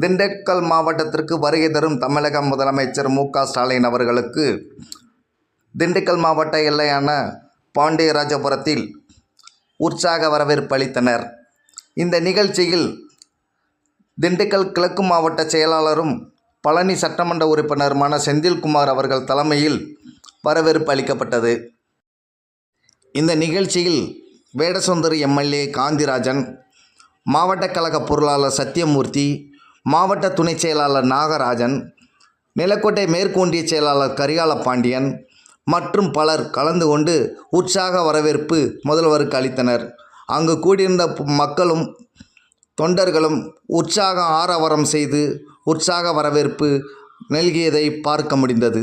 திண்டுக்கல் மாவட்டத்திற்கு வருகை தரும் தமிழக முதலமைச்சர் மு க ஸ்டாலின் அவர்களுக்கு திண்டுக்கல் மாவட்ட எல்லையான பாண்டியராஜபுரத்தில் உற்சாக வரவேற்பு அளித்தனர். இந்த நிகழ்ச்சியில் திண்டுக்கல் கிழக்கு மாவட்ட செயலாளரும் பழனி சட்டமன்ற உறுப்பினருமான செந்தில்குமார் அவர்கள் தலைமையில் வரவேற்பு அளிக்கப்பட்டது. இந்த நிகழ்ச்சியில் வேடசுந்தரி எம்எல்ஏ காந்திராஜன் மாவட்ட கழக பொருளாளர் சத்தியமூர்த்தி மாவட்ட துணைச் செயலாளர் நாகராஜன் நிலக்கோட்டை மேற்கு ஒன்றிய செயலாளர் கரிகால பாண்டியன் மற்றும் பலர் கலந்து கொண்டு உற்சாக வரவேற்பு முதல்வருக்கு அளித்தனர். அங்கு கூடியிருந்த மக்களும் தொண்டர்களும் உற்சாக ஆரவாரம் செய்து உற்சாக வரவேற்பு நல்கியதை பார்க்க முடிந்தது.